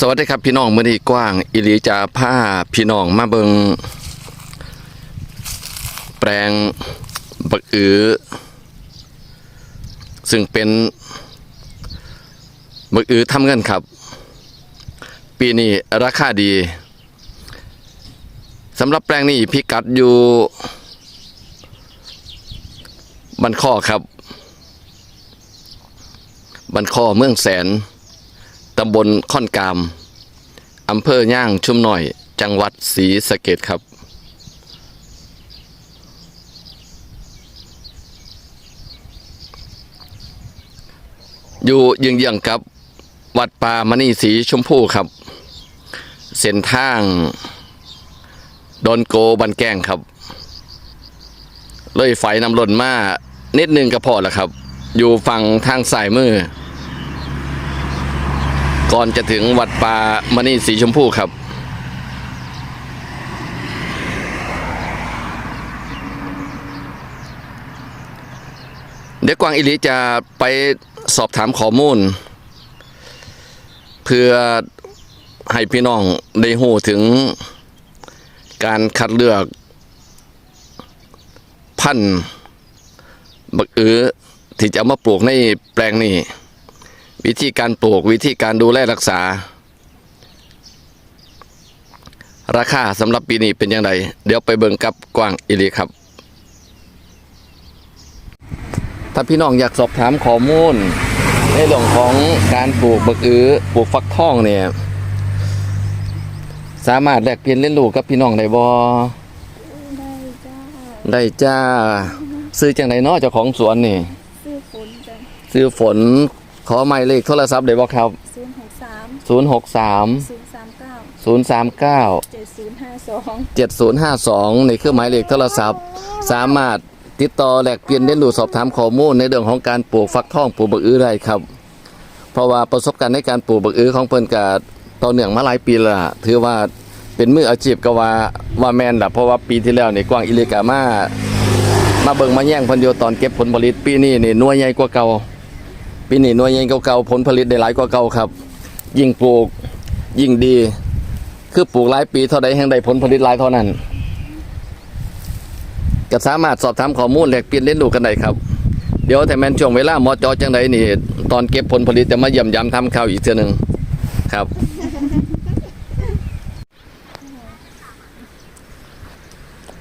สวัสดีครับพี่น้องมื้อนี้กว้างอิลีจะพาพี่น้องมาเบิงแปลงบักอือซึ่งเป็นบักอือทำเงินครับ ปีนี้ราคาดีสำหรับแปลงนี้พิกัดอยู่บันข้อครับ บันข้อเมืองแสน ตำบลค่อนกามอำเภอย่างชุมหน่อย จังหวัดศรีสะเกดครับอยู่เยื้องๆกับวัดป่ามณีสีชมพูครับ เส้นทางดอนโกบันแก้งครับ เลยไฟนำหล่นมานิดนึงก็พอแล้วครับ อยู่ฝั่งทางสายมือ ก่อนจะถึงวัดป่ามณีสีชมพูครับ เดี๋ยวกวางอิลีจะไปสอบถามข้อมูล เพื่อให้พี่น้องได้หูถึงการคัดเลือก พันธุ์บักอือที่จะเอามาปลูกในแปลงนี้ วิธีการปลูกวิธีการดูแลรักษา ราคาสำหรับปีนี้เป็นยังไงเดี๋ยวไปเบิ่งกับกว้างอิลีครับ ถ้าพี่น้องอยากสอบถามข้อมูล ในเรื่องของการปลูกบักอือปลูกฟักทองเนี่ยสามารถแลกเปลี่ยนเรียนรู้กับพี่น้องได้บ่ได้จ้าได้จ้าซื้อจังไดเนาะเจ้าของสวนนี่ ซื้อฝนจ้ะซื้อฝน ขอหมายเลขโทรศัพท์ได้บ่ครับ ศูนย์หกสาม063 ศูนย์สามเก้า039 เจ็ดศูนย์ห้าสอง7052นี่คือหมายเลขโทรศัพท์ สามารถติดต่อแลกเปลี่ยนเรียนรู้สอบถามข้อมูลในเรื่องของการปลูกฟักทองปลูกบักอื้อได้ครับ เพราะว่าประสบการณ์ในการปลูกบักอื้อของเพิ่นก็ต่อเนื่องมาหลายปีและล่ะถือว่าเป็นมืออาชีพก็ว่าว่าแม่นล่ะเพราะว่าปีที่แล้วนี่กว้างอิเลกามามาเบิ่งมาแย่งเพิ่นอยู่ตอนเก็บผลผลิตปีนี้นี่หน่วยใหญ่กว่าเก่า ปีนี้หน่วยใหญ่กว่าเก่าผลผลิตได้หลายกว่าเก่าครับ ยิ่งปลูกยิ่งดี คือปลูกหลายปีเท่าใดแห่งใดผลผลิตหลายเท่านั้นก็สามารถสอบถามข้อมูลแลกเปลี่ยนเรียนรู้กันได้ครับ เดี๋ยวแต่แมนช่วงเวลาหมอจอจังไดนี่ ตอนเก็บผลผลิตจะมาเยี่ยมยามทำข้าวอีกเทื่อนึงครับ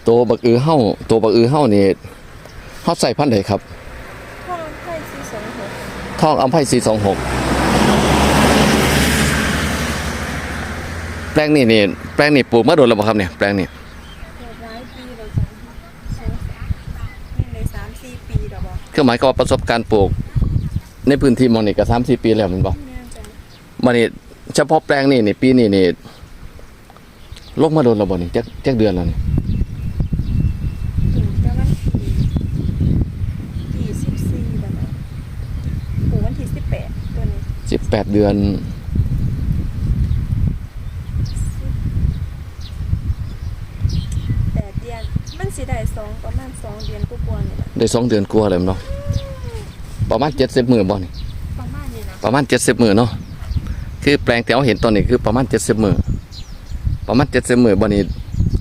ตัวบักอือเฮ้าตัวบักอือเฮ้านี่เฮาใส่พันธุ์ใดครับ พ่อไข่สี่สองหก ทองอัมไพ426แปลงนี่นี่แปลงนี่ปลูกมาโดนแล้วบ่ครับเนี่ยแปลงนี่เกิดร้ายปีเลยจ้ะสองนี่ในสามสี่ปีแล้วบอกคือหมายความว่าประสบการณ์ปลูก ในพื้นที่หมองนี่ก็3-4ปีแล้วแมันบ่แม่จ้ะมานี่เฉพาะแปลงนี่นี่ปีนี้นี่ลงมาโดนระบบนี่จักจักเดือนแล้วนี่ ถึงจะวันที่ที่สิบสี่แล้วนะปลูกวันที่สิบแปดตัวนี้ สิบ แปดเดือน แปดเดือน มันสิได้สองประมาณสองเดือนกว่าๆนี่แหละได้สองเดือนกลัวาเลยเนาะประมาณเจ็ดสิบหมื่นบ่นี่ประมาณนี้นะประมาณเจ็ดสิบหมื่นเนาะคือแปลงที่เราเห็นตอนนี้คือประมาณเจ็ดสิบหมื่นประมาณเจ็ดสิบหมื่นบ่นี่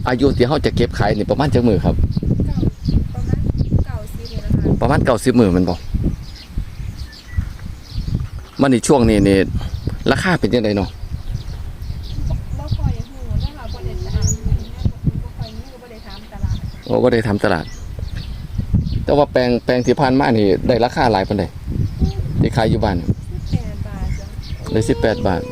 อายุที่เขาจะเก็บขายนี่ประมาณจักหมื่นครับ เก้าประมาณเก้าสิบนี่แหละค่ะประมาณเก้าสิบหมื่นมันบ่ มันนี่ช่วงนี้นี่ราคาเป็นยังไงเนาะบ่ค่อยหูแล้วเราบ่ได้ถามแม่บ่ค่อยมีก็บ่ได้ถามตลาดโอ้ก็ได้ทำตลาด แต่ว่าแปลงแปลงที่ผ่านมานี่ได้ราคาหลายปานใดที่ขายอยู่บ้าน แปดบาทจ้ะ ได้สิบแปดบาท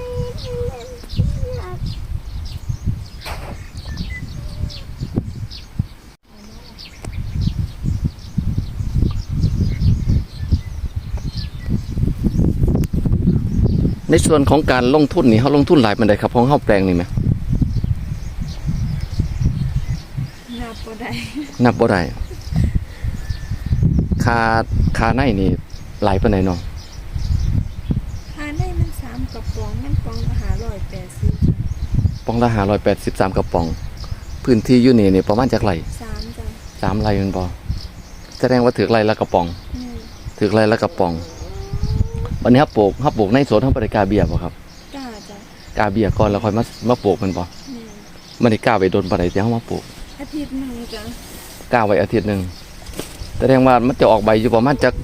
ในส่วนของการลงทุนนี่เขาลงทุนหลายปานใดครับของเขาแปลงนี่ไหมนับบ่ได้นับบ่ได้ค่าค่าในนี่หลายปานใดเนาะทานได้มันสามกระป๋องมันกล่องละห้าร้อยแปดสิบปองละห้าร้อยแปดสิบสามกระป๋อง พื้นที่อยู่นี่นี่ประมาณจากไรสามจ้ะสามไรแมันบ่แสดงว่าถือไรละกระป๋องอืมถือไรละกระป๋อง วันนี้ครับปลูกครับปลูกในสวนทั้งบริการเบียร์บ่ครับจ้าจ้ะกาเบียก่อนแล้วค่อยมามาปลูกมันบ่แม่นมันได้กล้าไว้โดนปานใดที่เฮามาปลูกอาทิตย์หนึงจ้ะกล้าไว้อาทิตย์หนึงแสดงว่ามันจะออกใบอยู่ประมาณจัก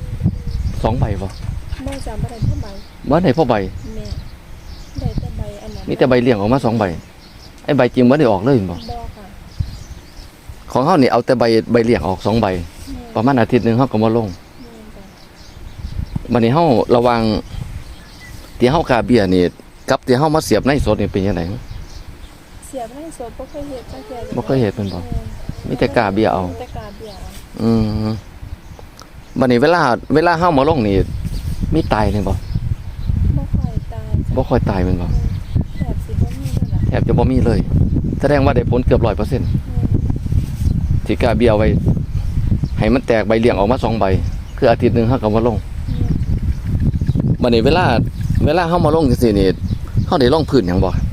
สองใบบ่บ่จำบ่ได้เท่าใบบ่ได้พอใบ แม่ได้แต่ใบอันนั้นมีแต่ใบเลี้ยงออกมาสองใบไอ้ใบจริงบ่ได้ออกเลยบ่บ่ค่ะของเฮานี่เอาแต่ใบใบเลี้ยงออกสองใบ แม่นประมาณอาทิตย์หนึงเฮาก็มาลงแม่นจ้ะ บัดนี้เฮาระวังที่เฮากาเบียนี่กับที่เฮามาเสียบในสดนี่เป็นจังไดเสียบให้สดบ่เคยเฮ็ดจักเทื่อบ่เคยเฮ็ดแม่นบ่แม่นมีแต่กาเบียเอามีแต่กาเบียเอาอืมบัดนี้เวลา เวลาเฮามาลงนี่มีตายเลยบ่บ่ค่อยตายบ่ค่อยตายแม่นบ่แทบสิบ่มีเลยล่ะแทบจะบ่มีเลย แสดงว่าได้ผลเกือบ100%แม่นที่กาเบียเอาไว้ให้มันแตกใบเลี้ยงออกมาสองใบ คืออาทิตย์หนึงเฮาก็มาลงแม่น บัดนี้เวลา เวลาเฮามาลงจังซี่นี่เฮาได้ลงพื้นหยังบ่บ่ค่ะ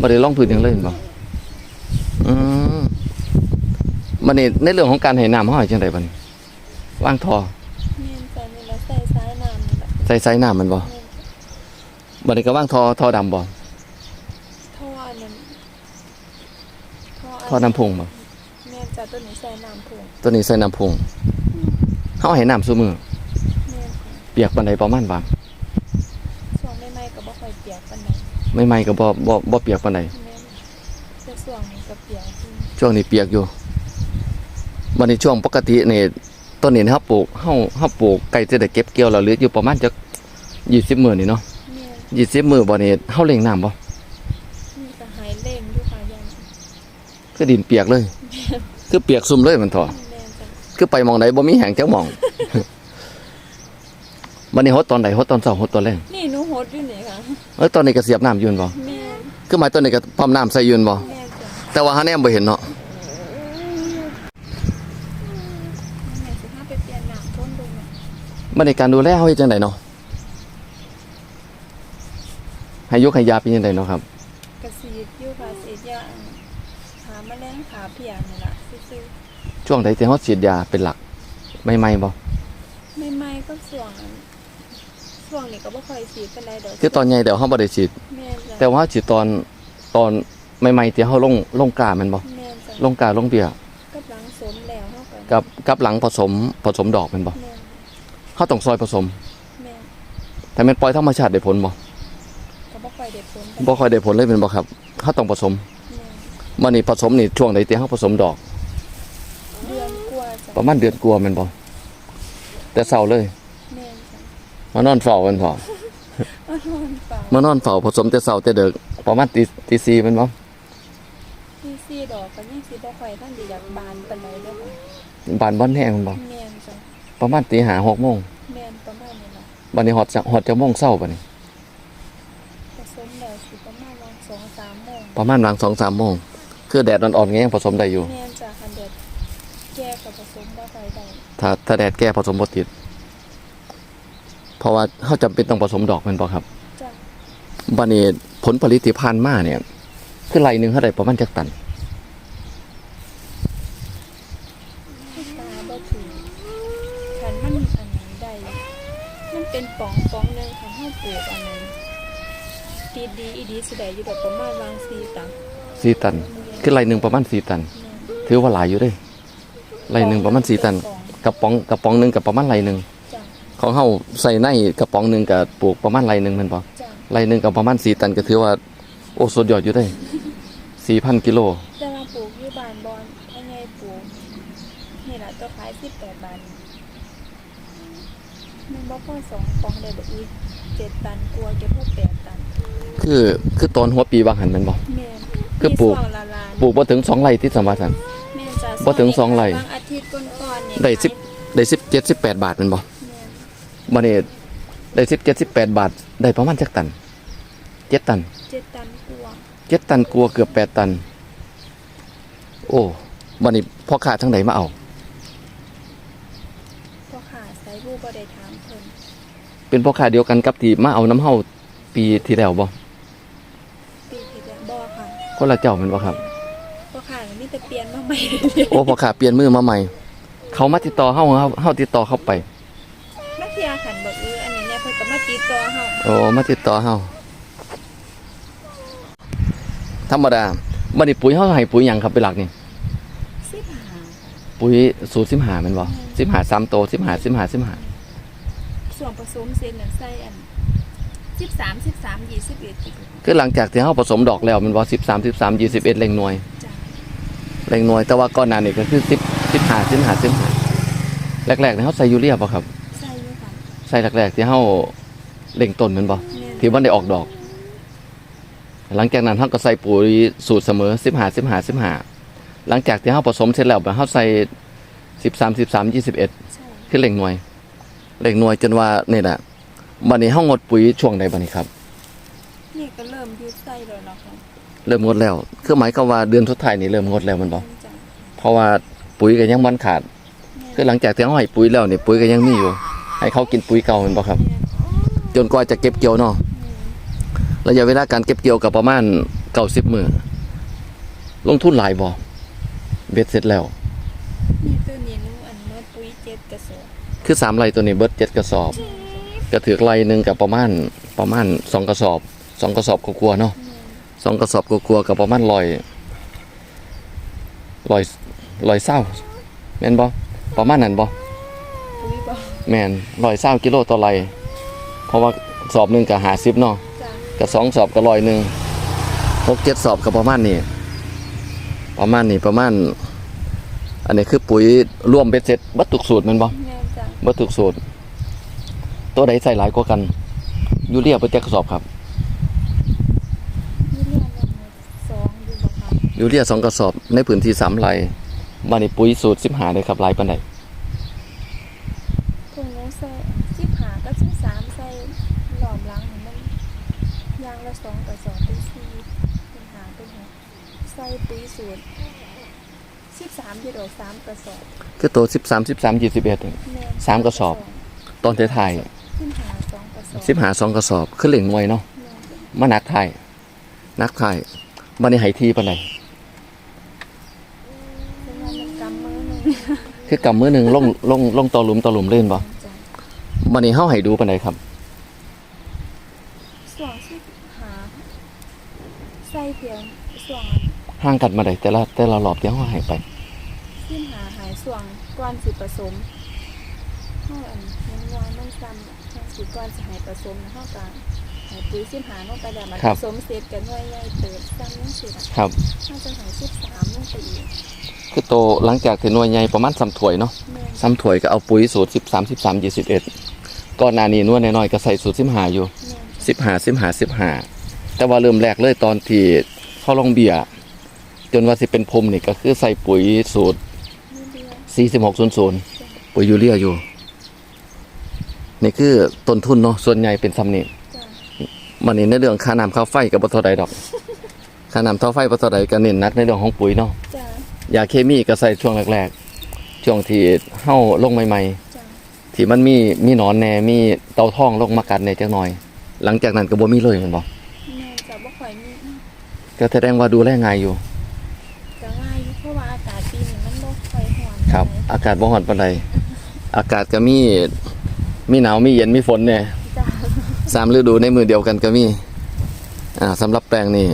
บ่ได้บ่ได้ลงพื้นหยังเลยแม่นบ่อืมบัดนี้ในเรื่องของการให้น้ำเฮาให้จังไดบัดนี้วางท่อแม่นจ้ะนี่ละใส่สายน้ำนี่ล่ะใส่ใส่น้ำมันบ่แม่นบัดนี้ก็วางท่อท่อดำบ่ท่ออันนั้นท่อท่อน้ำพุงบ่แม่นจ้ะตัวนี้ใส่น้ำพุงตัวนี้ใส่น้ำพุงเฮาให้น้ำซุมื้อแม่นค่ะเปียกปานใดประมาณว่าช่วงใหม่ๆก็บ่ค่อยเปียกปานใดไม่ไม่ก็บ่บ่บ่เปียกปานใดแม่นแต่ช่วงนี้ก็เปียกจริงช่วงนี้เปียกอยู่บัดนี้ช่วงปกตินี่ต้นนี้เฮาปลูกเฮาเฮาปลูกใกล้จะได้เก็บเกี่ยวแล้วเหลืออยู่ประมาณจัก20มื้อนี่เนาะแม่น20มื้อบ่นี่เฮาเร่งน้ำบ่นี่ก็หายเล่งอยู่ค่ะยังคือดินเปียกเลย คือเปียกซุ่มเลยมันเถอะ แม่นจ้ะ คือไปหมองไหนบ่มีแหงจักหมอง บัดนี้ฮดตอนใดฮดตอนเช้าฮดตอนแลงนี่หนูหดอยู่นี่ค่ะเอ้ยตอนนี้ก็เสียบน้ำอยู่นั่นบ่แม่นคือหมายตอนนี้ก็ปั๊มน้ำใส่อยืนบ่แม่นจ้ะแต่ว่าหาแนมบ่เห็นเนาะแม่สิพาไปเปลี่ยนน้ำพ่นดูแม่บัดนี้การดูแลเฮาเฮ็ดจังไดเนาะให้ยกให้ยาเป็นจังไดเนาะครับกระสีดอยู่ค่ะสีดยาอันขาแมลงขาเพียงนี่ล่ะซื่อช่วงใดที่เฮาฉีดยาเป็นหลักใหม่ๆบ่ๆไม่ไม่ก็ช่วงอัน ช่วงนี้ก็บ่ค่อยสีดปานใดดอกคือตอนใหญ่เดี๋ยวเฮาบ่ได้ฉีด แม่นจ้ะแต่ว่าฉีดตอนตอนใหม่ๆที่เฮาลงลงกาแม่นบ่แม่นจ้ะลงกาลงเบียกับหลังสมแล้วเฮาก็กับกับหลังผสมผสมดอกแม่นบ่แม่นเฮาต้องซอยผสม แม่นแต่แม่นปล่อยธรรมชาติได้ผลบ่ก็บ่ค่อยได้ผลบ่ค่อยได้ผลเลยแม่นบ่ครับเฮาต้องผสมแม่นมื้อนี้ผสมนี่ช่วงใดที่เฮาผสมดอก เดือนกว่าจ้ะประมาณเดือนกว่าแม่นบ่แต่เช้าเลยแม่นจ้ะ มานอนเฝ้ากันพออ้อนเปล่ามานอนเฝ้าผสมแต่เช้าแต่ดึกประมาณตีตีสี่แม่นบ่ที่ซีดอกก็ยังสิบ่ค่อยท่านสิอยากบานปานใดเด้อค่ะบานบ่อนแห้งแม่นบ่แม่นจ้ะประมาณตีห้าหกโมงแม่นประมาณนี้ล่ะบัดนี้ฮอดจะฮอดจะโมงเช้าบัดนี้ ผสมแล้วสิประมาณวัน2-3โมงประมาณหลัง2-3โมงคือแดดอ่อนๆไงยังผสมได้อยู่ แม่นจ้ะคันเด็ดแก้กับผสมบ่ค่อยได้ถ้าถ้าแดดแก่ผสมบ่ติด เพราะว่าเฮาจำเป็นต้องผสมดอกแม่นบ่ครับจ้ะบัดนี้ผลผลิตที่ผ่านมาเนี่ย คือไรหนึงเท่าได้ประมาณจักตันตาบ่ถือคันมันอันนั้นได้ มันเป็นป่องป่องหนึงคันเฮาปลูกอันนั้นติดดีอีดีสิได้อยู่ดอกประมาณวาง4ตัง4ตัน คือไรหนึงประมาณ4ตันแม่นถือว่าหลายอยู่เด้ไรหนึงประมาณ4ตันกระป๋องกระป๋องหนึงกับประมาณไรหนึงจ้ะ ของเฮาใส่ในกระป๋องหนึงกับปลูกประมาณไรหนึงแม่นบ่จ้ะไรหนึงกับประมาณ4ตันก็ถือว่า โอ้สุดยอดอยู่เด้4,000กิโลแต่ว่าปลูกอยู่บ้านบอนพ่อใหญ่ปลูกนี่ล่ะตัวขาย18บาทมันบ่พอสองป่องได้บ่อีก7ตันกลัวาจะพอ8ตันคือคือตอนหัวปีบางหันแม่นบ่ แม่นคือปลูก มีช่วงละลานปลูกบ่ถึงสองไร่ที่สมบัติแม่นจ้ะบ่ถึงสองไร่ บางอาทิตย์ก่อนๆนี่ได้ขายสิบได้17 18บาทแม่นบ่ แม่นบัดนี้ได้17 18บาท ได้ประมาณจักตัน7ตันเจ็ดตันกว่าเจ็ดตันกลัวเกือบแปดตัน โอ้วันนี้พ่อขาทั้งไหนมาเอาพอขาใส่บูบ่ได้ถามเพิ่นเป็นพ่อขาเดียวกันกับที่มาเอาน้ำเฮาปีที่แล้วบ่ปีที่แล้วบ่ค่ะคนละเจ้าแมันบ่ครับพอขามีแต่เปลี่ยนมาใหม่ โอ้พ่อขาเปลี่ยนมือมาใหม่ เขามาติดต่อเฮาเฮาเฮาติดต่อเข้าไปนักเที่ย ขันบ่อื้ออันนี้เนี่ยเพิ่นก็มาติดต่อเฮาโอ้มาติดต่อเฮาธรรมดาบัดนี้ปุ๋ยเฮาให้ปุ๋ยหยังครับเป็นหลักนี่สิบหาปุ๋ยสูตร15แม่นบ่15 3โต15 15 15ส่วนผสมเซนน่ะใส่อันสิบสามสิบสามยี่สิบเอ็ดอีกคือหลังจากที่เฮาผสมดอกแล้วแมันบ่13 13 21เล็งหน่วยจ้ะเล็งหน่วยแต่ว่าก่อนหน้านี้ก็คือ10 15 15 15แรกๆนี่เฮาใส่ยูเรียบ่ครับ ใส่อยู่ค่ะใส่แรกๆที่เฮาเล็งต้นแมันบ่แม่นที่มันได้ออกดอก หลังจากนั้นเราก็ใส่ปุ๋ยสูตรเสมอสิบห้าสิบห้าสิบห้าหลังจากที่เราผสมเสร็จแล้วเราใส่สิบสามสิบสามยี่สิบเอ็ดใช่คือเล่งหน่วยเล่งหน่วยจนว่านี่แหละบันนี้ห้องงดปุ๋ยช่วงใดบันนี้ครับ นี่ก็เริ่มยืดไส้แล้วเนาะค่ะเริ่มงดแล้ว คือหมายความว่าเดือนสุดท้ายนี่เริ่มงดแล้วแมันบอกจ้ะเพราะว่าปุ๋ยก็ยังมันขาด คือหลังจากที่เราให้ปุ๋ยแล้วนี่ปุ๋ยก็ยังมีอยู่ ให้เขากินปุ๋ยเก่าแมันบอกครับ จนกว่าจะเก็บเกี่ยวเนาะระยะเวลาการเก็บเกี่ยวกับประมาณเก้าสิบมือลงทุนหลายบ่เบ็ดเสร็จแล้วนี่ตัวนี้หนูอันเมื่อปุ๋ยเจ็ดกระสอบคือสามไรตัวนี้เบิดเจ็ดกระสอบกระถือไรหนึ่งกับประมาณประมาณสองกระสอบสองกระสอบกลัวาๆเนาะแม่นสองกระสอบกลัวาๆกับประมาณลอยลอยลอยเศร้าแม่นบ่ประมาณนั้นบ่ปุ๋ยบ่ แม่นลอยเศร้ากิโลต่อไรเพราะว่าสอบหนึ่งกับหาสิบเนาะจ้ะกับสองสอบกับลอยหนึ่งหกเจ็ดสอบกับประมาณนี้ประมาณนี้ประมาณ อันนี้คือปุ๋ยร่วมเบ็ดเสร็จบัตทุกสูตรแมันบ่ แม่นจ้ะบัตทุกสูตร ตัวใดใส่หลายกว่ากัน ยูเรียเปิดแจกระสอบครับ นี่เรียนลงสองอยู่บ่ค่ะยูเรียสองกระสอบในพื้นที่สามไร่มาในปุ๋ยสูตรสิบหาเลยครับหลายปันใด ถุงหนูใส่สิบหาก็สิบสามใส่หลอมหลังให้มันยาง ละสองกระสอบเป็นสี่เป็นหาเป็นหกใส่ปุ๋ยสูตรสิบสามยูโรสามกระสอบคือตัวสิบสามสิบสามยี่สิบเอ็ดแม่นสามกระสอบ ตอนท้ายสิบหาสองกระสอบสิบหาสองกระสอบคือเหล่งหน่วยเนาะแม่นจ้ะมานักไทายนักไทายมาในไหทีปันใดเป็นว่ามันกำมือหนึงคือกำมือหนึ่งลงลงลงต่อหลุมต่อหลุมเล่นบ่จ้ะมาในเฮาให้ดูปันใดครับส่วนสิบหา ใส่เพียงส่วนห่างกันมาใดแต่ละแต่ละรอบที่เฮาให้ไปสิบหาหายส่วนก่อนสิผสมเท่าอันมันวายมันซ้ำทั้งสิก่อนสิหายผสมนะเท่ากันหายปุ๋ยสิบหาลงไปแล้วมันครัผบสมเสร็จกันหน่วยใหญ่เติบซ้ำนั่นสิล่ะครับน่าจะหายสิบสามลงไปอีกคือโตหลังจากที่หน่วยใหญ่ประมาณซ้ำถ้วยเนาะแม่นซ้ำถ้วยก็เอาปุ๋ยสูตร13 13 21ก่อนหน้านี้หน่วยน้อยๆก็ใส่สูตร15อยู่แม่นจ้ะ15 15 15 แต่ว่าเริ่มแรกเลยตอนที่เข้าลงเบียร์จนว่าสิเป็นพรมนี่ก็คือใส่ปุ๋ยสูตรนี่เดียว4600 ปุ๋ยยูเรียอยู่ นี่คือต้นทุนเนาะส่วนใหญ่เป็นซ้ำนี่จ้ะมันนี่ในเรื่องค่าน้ำค่าไฟก็บ่เท่าใดดอกค่าน้ำค่าไฟบ่เท่าใดก็เน้นหนักในเรื่องของปุ๋ยเนาะจ้ะยาเคมีก็ใส่ช่วงแรกๆ ช่วงที่เฮาลงใหม่จ้ะๆที่มันมีมีหนอนแหน่มีเต่าทองลงมากัดแหน่จักหน่อย หลังจากนั้นก็บ่มีเลยแม่นบ่แม่นจะบ่ค่อยมี ก็แสดงว่าดูแลง่ายอยู่จะง่ายอยู่เพราะว่าอากาศปีนี้มันบ่ค่อยร้อนครับปานใดอากาศบ่ร้อนปานใดอากาศก็มีมีหนาวมีเย็นมีฝนแหน่จ้ะสามฤดูในมือเดียวกันก็มีอ่าสำหรับแปลงนี่